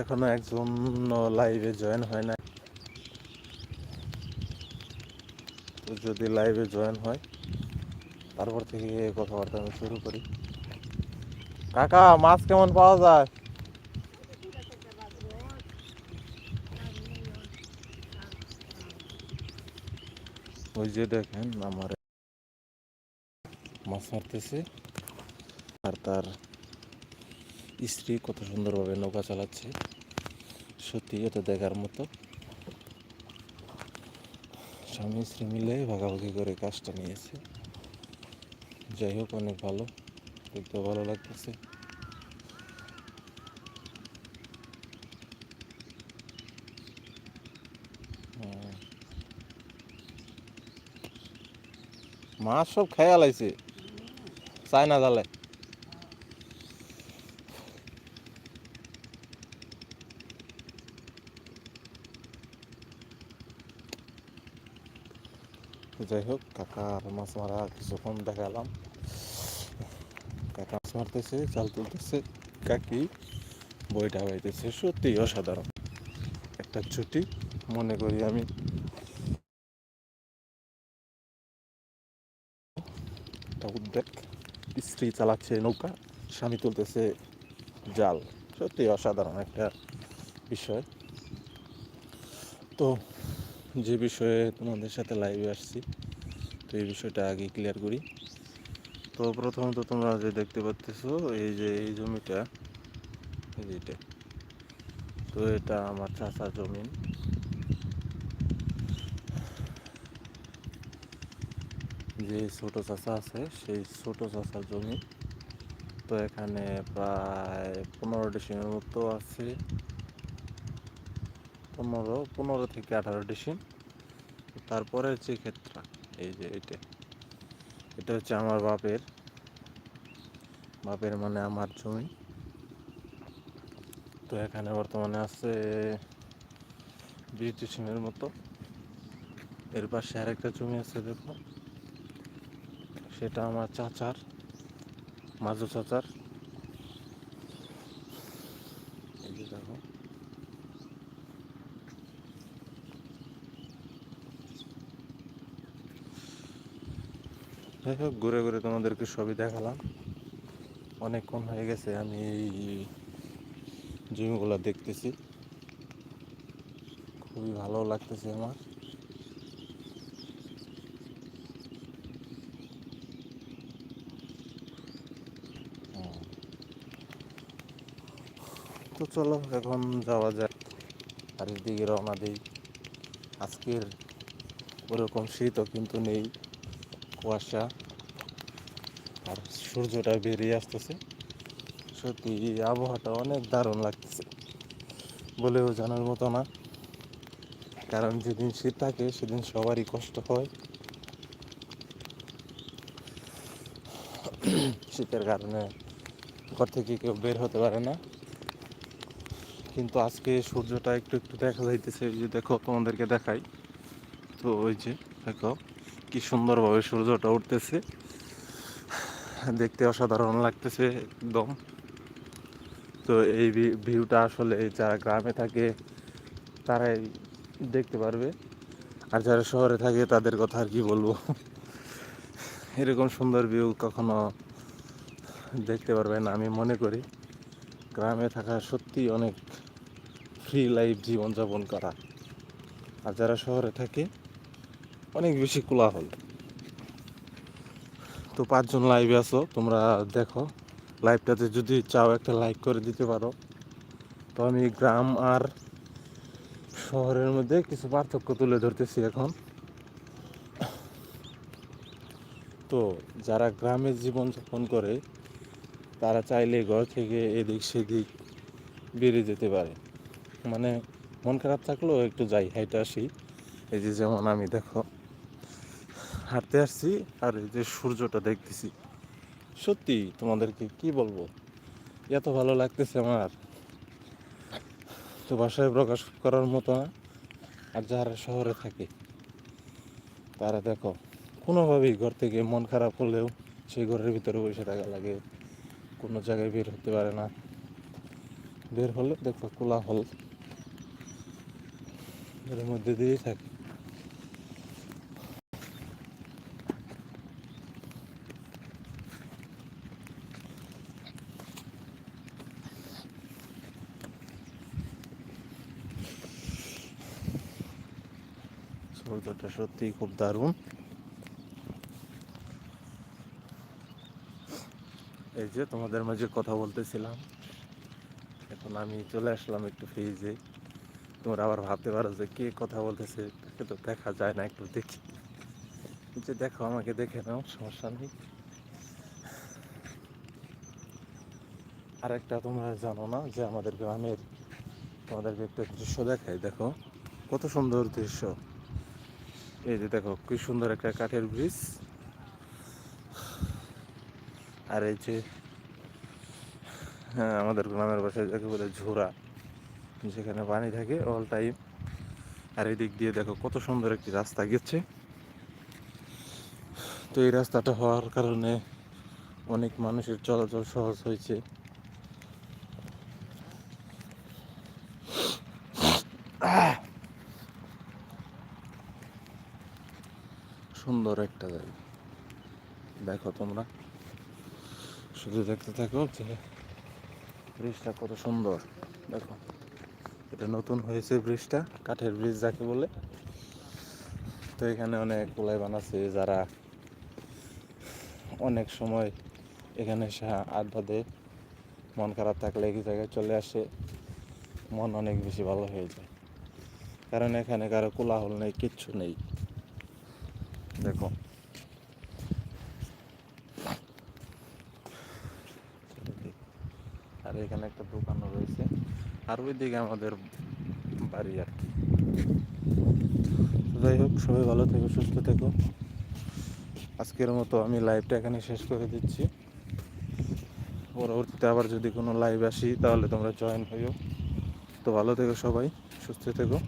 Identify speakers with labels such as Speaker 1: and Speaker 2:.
Speaker 1: এখনও একজন লাইভে জয়েন হয় না যদি লাইভে জয়েন হয়, তারপর থেকে কথাবার্তা আমি শুরু করি। কাকা, মাছ কেমন পাওয়া যায়? ওই যে দেখেন, আমার মাছ মারতেছে, আর তার স্ত্রী কত সুন্দরভাবে নৌকা চালাচ্ছে। সত্যি এটা দেখার মতো। স্বামী স্ত্রী মিলে ভাগাভাগি করে কাজটা নিয়েছে। যাই হোক, অনেক ভালো। দেখতে ভালো লাগতেছে। মাছ সব খেয়াল চায় না জালে যাই হোক, কাকা আর মাছ মারা কিছুক্ষণ দেখালাম। কাকা মাছ মারতেছে জাল তুলতেছে। কাকি বইটা বাইতেছে, সত্যি অসাধারণ। একটা ছুটি, মনে করি আমি। উদ্বেগ, স্ত্রী চালাচ্ছে নৌকা, স্বামী তুলতেছে জাল। সত্যি অসাধারণ একটা বিষয়। তো যে বিষয়ে তোমাদের সাথে লাইভে আসছি, তো এই বিষয়টা আগে ক্লিয়ার করি। তো প্রথমত তোমরা যে দেখতে পাচ্ছ এই যে এই জমিটা, এই যে এটা, তো এটা আমার চাচার জমিন যে ছোট চাচা আছে, সেই ছোট চাচার জমি। তো এখানে প্রায় পনেরো ডিসিমের মতো আছে। পনেরো পনেরো থেকে আঠারো ডিসিম। তারপরে যে ক্ষেত্রা, এই যে এটা। এটা হচ্ছে আমার বাপের বাপের মানে আমার জমি। তো এখানে বর্তমানে আছে বিশ ডিসিমের মতো। এর পাশে আরেকটা জমি আছে দেখো সেটা আমার চাচার, মাজু চাচার এই যে দেখো যাই হোক, ঘুরে ঘুরে তোমাদেরকে সবই দেখালাম। অনেকক্ষণ হয়ে গেছে, আমি এই জমিগুলো দেখতেছি। খুবই ভালো লাগতেছে আমার। তো চলো, এখন যাওয়া যায় বাড়ির দিকে রওনা দিই। আজকের ওরকম শীতও কিন্তু নেই, কুয়াশা। আর সূর্যটা বেরিয়ে আসতেছে। সত্যি আবহাওয়াটা অনেক দারুণ লাগতেছে। বলেও জানার মতো না। কারণ যেদিন শীত থাকে, সেদিন সবারই কষ্ট হয়। শীতের কারণে ঘর থেকে কেউ বের হতে পারে না। কিন্তু আজকে সূর্যটা একটু একটু দেখা যাইতেছে যে দেখো তোমাদেরকে দেখাই। তো ওই যে দেখো, কি সুন্দরভাবে সূর্যটা উঠতেছে। দেখতে অসাধারণ লাগতেছে একদম। তো এই ভিউটা আসলে যারা গ্রামে থাকে, তারাই দেখতে পারবে। আর যারা শহরে থাকে, তাদের কথা আর কি বলব? এরকম সুন্দর ভিউ কখনো দেখতে পারবে না, আমি মনে করি। গ্রামে থাকা সত্যি অনেক ফ্রি লাইফ জীবনযাপন করা। আর যারা শহরে থাকে, অনেক বেশি কোলাহল। তো পাঁচজন লাইভে আছো, তোমরা দেখো। লাইভটাতে যদি চাও একটা লাইক করে দিতে পারো। তো আমি গ্রাম আর শহরের মধ্যে কিছু পার্থক্য তুলে ধরতেছি এখন। তো যারা গ্রামে জীবনযাপন করে, তারা চাইলে ঘর থেকে এদিক সেদিক বেরিয়ে যেতে পারে। মানে মন খারাপ থাকলেও একটু যাই, হাইটে আসি। এই যে যেমন আমি, দেখো। হাঁটতে আসছি আর এই যে সূর্যটা দেখতেছি। সত্যি তোমাদেরকে কি বলব? এত ভালো লাগতেছে আমার। তো ভাষায় প্রকাশ করার মতো না। আর যারা শহরে থাকে, তারা দেখো, কোনোভাবেই ঘর থেকে মন খারাপ হলেও সেই ঘরের ভিতরে বসে থাকা লাগে। কোনো জায়গায় বের হতে পারে না। বের হলে দেখো কোলাহল। এর মধ্যে দিয়েই থাকে। সূর্যটা সত্যিই খুব দারুণ। এই যে তোমাদের মাঝে কথা বলতেছিলাম। এখন আমি চলে আসলাম একটু ফ্রিজে তোমরা আবার ভাবতে পারো যে কে কথা বলতেছে, তাকে তো দেখা যায় না একটু দেখি। যে দেখো, আমাকে দেখে নাও, সমস্যা নেই। আরেকটা তোমরা জানো না যে আমাদের গ্রামের, তোমাদেরকে একটা দৃশ্য দেখায় দেখো। কত সুন্দর দৃশ্য। এই যে দেখো, কি সুন্দর একটা কাঠের ব্রিজ। আর এই যে হ্যাঁ আমাদের গ্রামের বাসায় যাকে বলে ঝোরা, যেখানে পানি থাকে অল টাইম আর এই দিক দিয়ে দেখো, কত সুন্দর একটি রাস্তা গেছে। তো এই রাস্তাটা হওয়ার কারণে অনেক মানুষের চলাচল সহজ হয়েছে। সুন্দর একটা জায়গা। দেখো তোমরা। শুধু দেখতে থাকো যে ব্রিজটা কত সুন্দর। দেখো, এটা নতুন হয়েছে ব্রিজটা, কাঠের ব্রিজ যাকে বলে। তো এখানে অনেক কোলাই বানাচ্ছে যারা অনেক সময় এখানে এসে আড্ডা দেয়। মন খারাপ থাকলে এই জায়গায় চলে আসে। মন অনেক বেশি ভালো হয়ে যায়। কারণ এখানে কারও কোলাহল নেই, কিচ্ছু নেই। দেখো। আর এখানে একটা দোকানও রয়েছে। আর ওই দিকে আমাদের বাড়ি আর কি। যাই হোক, সবাই ভালো থেকো, সুস্থ থেকো। আজকের মতো আমি লাইভটা এখানে শেষ করে দিচ্ছি। পরবর্তীতে আবার যদি কোনো লাইভ আসি, তাহলে তোমরা জয়েন হইও। তো ভালো থেকো সবাই, সুস্থ থেকো।